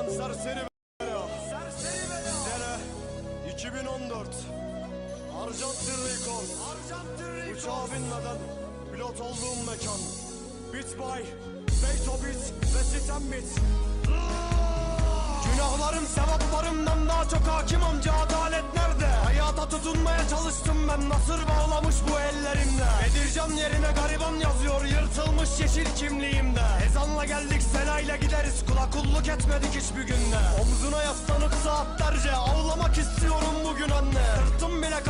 Lan serseri bela. Serseri bela. Sene 2014. Arjantin Recon. Arjantin Recon. Uçağa binmeden pilot olduğum mekan. Bit by Beytobit ve Sitemit. Günahlarım sevaplarımdan daha çok hakim amca adalet nerede? Hayata tutunmaya çalıştım ben nasır bağlamış bu ellerimle Bedircan yerine gariban yazıyor yırtılmış yeşil kimliğimde Ezanla geldik senayla gideriz kula kulluk etmedik hiçbir günde Omzuna yaslanıp saatlerce ağlamak istiyorum bugün anne Sırtım bile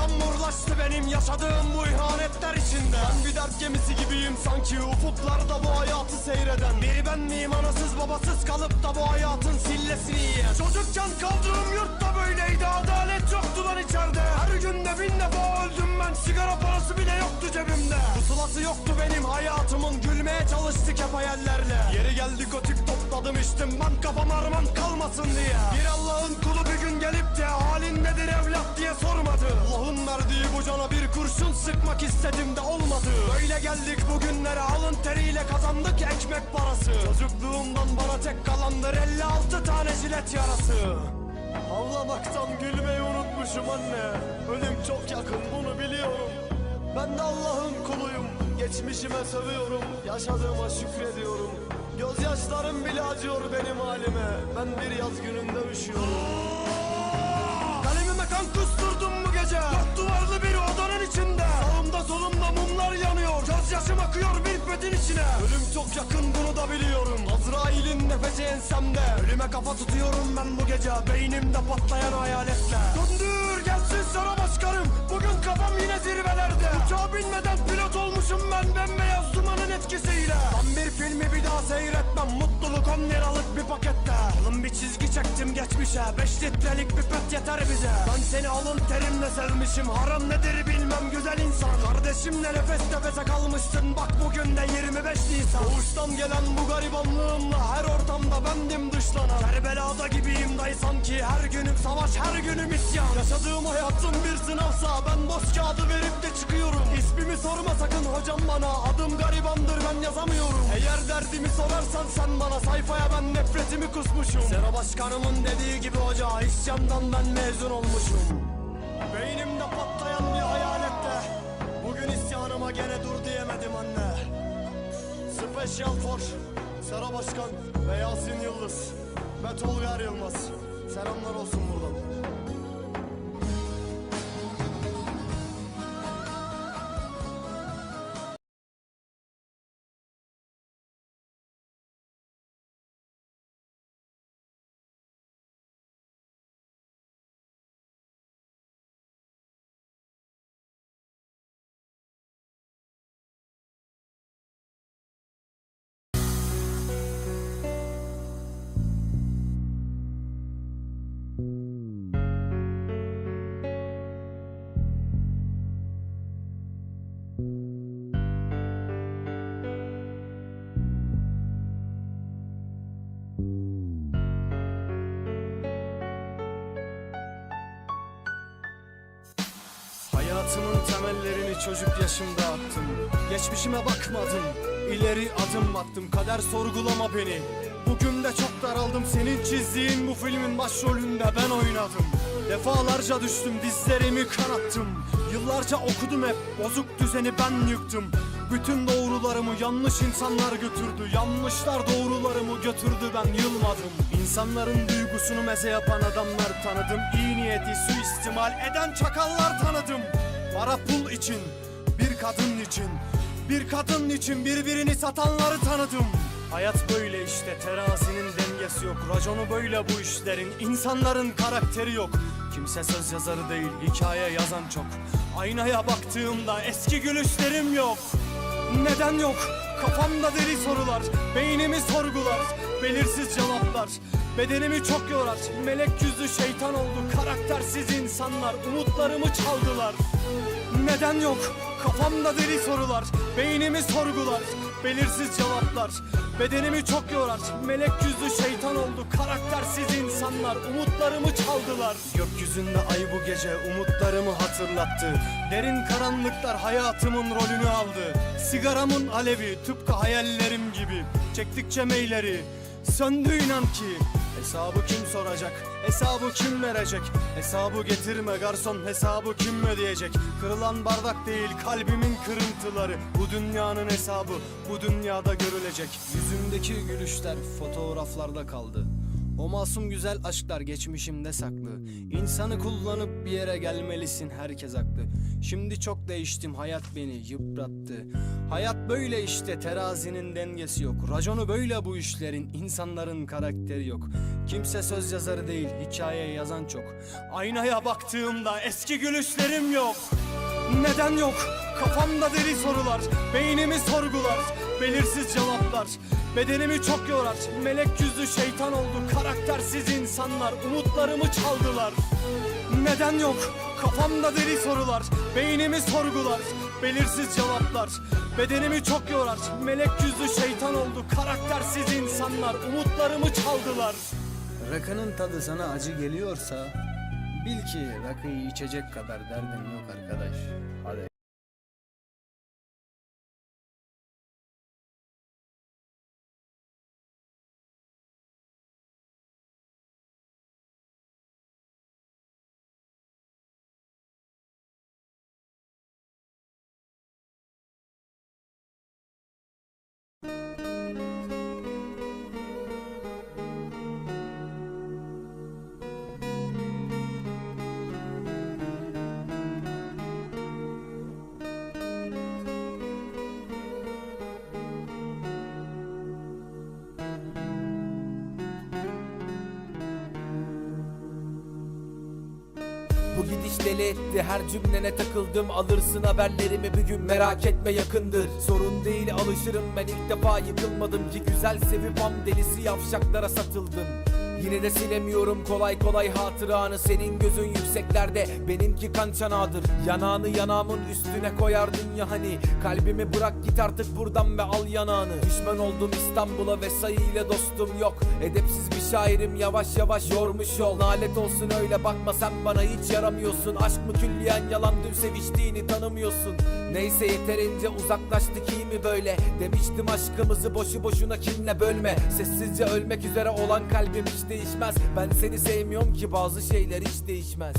kamburlaştı benim yaşadığım bu ihanetler içinde. Ben bir dert gemisi gibiyim sanki ufuklarda bu hayatı seyreden. Biri ben miyim anasız babasız kalıp da bu hayatın sillesini yiyen? Çocukken kaldığım yurtta böyleydi adalet yoktu lan içeride. Her günde bin defa öldüm ben sigara parası bile yoktu cebimde. Pusulası yoktu benim hayatımın gülmeye çalıştık hep hayallerle. Yeri geldi gotik topladım içtim ben kafam arman kalmasın diye. Bir Allah'ın kulu bir gün gelip de halin nedir evlat diye sormadı. Allah'ın verdiği bu cana bir kurşun sıkmak istedim de olmadı. Böyle geldik bugünlere alın teriyle kazandık ekmek parası. Çocukluğumdan bana tek kalandır 56 tane jilet yarası. Ağlamaktan gülmeyi unutmuşum anne. Ölüm çok yakın bunu biliyorum. Ben de Allah'ın kuluyum. Geçmişime sövüyorum Yaşadığıma şükrediyorum Gözyaşlarım bile acıyor benim halime. Ben bir yaz gününde üşüyorum. Kalemime kan kusturdum bu gece. Dört duvarlı bir odanın içinde. Sağımda solumda mumlar yanıyor. Gözyaşım akıyor bir bedin içine. Ölüm çok yakın bunu da biliyorum. Azrail'in nefesi ensemde. Ölüme kafa tutuyorum ben bu gece. Beynimde patlayan hayaletler. Döndür gelsin sana başkanım. Bugün kafam yine zirvelerde. Uçağa binmeden pilot olmuşum ben. Bembeyaz dumanın etkisiyle. Ben bir filmi I'll say. 80 liralık bir pakette. Alın bir çizgi çektim geçmişe. 5 litrelik bir pet yeter bize. Ben seni alın terimle sevmişim. Haram nedir bilmem güzel insan. Kardeşimle nefes nefese kalmışsın. Bak bugün de 25 Nisan. Doğuştan gelen bu garibanlığımla Her ortamda bendim dışlanan Kerbela'da gibiyim dayı sanki. Her günüm savaş her günüm isyan. Yaşadığım hayatım bir sınavsa Ben boş kağıdı verip de çıkıyorum. İsmimi sorma sakın hocam bana. Adım garibandır ben yazamıyorum. Eğer derdimi sorarsan sen bana sayfa Sayfaya ben nefretimi kusmuşum. Sera başkanımın dediği gibi hoca İsyandan ben mezun olmuşum. Beynimde patlayan bir hayalette Bugün isyanıma gene dur diyemedim anne. Special for Sera Başkan ve Yasin Yıldız ve Tolga Yılmaz. Selamlar olsun buradan Hayatımın temellerini çocuk yaşımda attım. Geçmişime bakmadım ileri adım attım. Kader sorgulama beni. Bugün de çok daraldım. Senin çizdiğin bu filmin başrolünde ben oynadım. Defalarca düştüm dizlerimi kanattım. Yıllarca okudum hep bozuk düzeni ben yıktım. Bütün doğrularımı yanlış insanlar götürdü. Yanlışlar doğrularımı götürdü ben yılmadım. İnsanların duygusunu meze yapan adamlar tanıdım. İyi niyeti suistimal eden çakallar tanıdım Para pul için, bir kadın için. Bir kadın için birbirini satanları tanıdım. Hayat böyle işte terazinin dengesi yok. Raconu böyle bu işlerin. İnsanların karakteri yok. Kimse söz yazarı değil hikaye yazan çok. Aynaya baktığımda eski gülüşlerim yok. Neden yok? Kafamda deli sorular, beynimi sorgular, belirsiz cevaplar. Bedenimi çok yorar Melek yüzlü şeytan oldu. Karaktersiz insanlar. Umutlarımı çaldılar. Neden yok? Kafamda deli sorular. Beynimi sorgular. Belirsiz cevaplar. Bedenimi çok yorar. Melek yüzlü şeytan oldu. Karaktersiz insanlar. Umutlarımı çaldılar. Gökyüzünde ay bu gece Umutlarımı hatırlattı. Derin karanlıklar hayatımın rolünü aldı. Sigaramın alevi Tıpkı hayallerim gibi. Çektikçe meyleri. Söndü inan ki Hesabı kim soracak? Hesabı kim verecek? Hesabı getirme garson hesabı kim ödeyecek? Kırılan bardak değil kalbimin kırıntıları Bu dünyanın hesabı bu dünyada görülecek Yüzümdeki gülüşler fotoğraflarda kaldı o masum güzel aşklar geçmişimde saklı İnsanı kullanıp bir yere gelmelisin herkes haklı Şimdi çok değiştim hayat beni yıprattı. Hayat böyle işte terazinin dengesi yok. Raconu böyle bu işlerin insanların karakteri yok. Kimse söz yazarı değil hikaye yazan çok. Aynaya baktığımda eski gülüşlerim yok. Neden yok? Kafamda deli sorular Beynimi sorgular Belirsiz cevaplar. Bedenimi çok yorar Melek yüzlü şeytan oldu. Karaktersiz insanlar Umutlarımı çaldılar. Neden yok? Kafamda deli sorular Beynimi sorgular Belirsiz cevaplar Bedenimi çok yorar Melek yüzlü şeytan oldu Karaktersiz insanlar Umutlarımı çaldılar Rakının tadı sana acı geliyorsa Bil ki rakıyı içecek kadar derdin yok arkadaş. Hadi. Bu gidiş deli etti. Her cümlene takıldım. Alırsın haberlerimi bir gün. Merak etme yakındır. Sorun değil alışırım. Ben ilk defa yıkılmadım. Ki Güzel sevip am delisi yavşaklara satıldım Yine de silemiyorum kolay kolay hatıranı. Senin gözün yükseklerde benimki kan çanağıdır. Yanağını yanağımın üstüne koyardın ya hani. Kalbimi bırak git artık buradan ve al yanağını. Düşman oldum İstanbul'a ve sayı ile dostum yok. Edepsiz bir şairim yavaş yavaş yormuş yol Nalet olsun öyle bakma sen bana hiç yaramıyorsun. Aşk mı külliyen yalan dün seviştiğini tanımıyorsun. Neyse yeterince uzaklaştık iyi mi böyle? Demiştim aşkımızı boşu boşuna kimle bölme? Sessizce ölmek üzere olan kalbim hiç değişmez. Ben seni sevmiyorum ki bazı şeyler hiç değişmez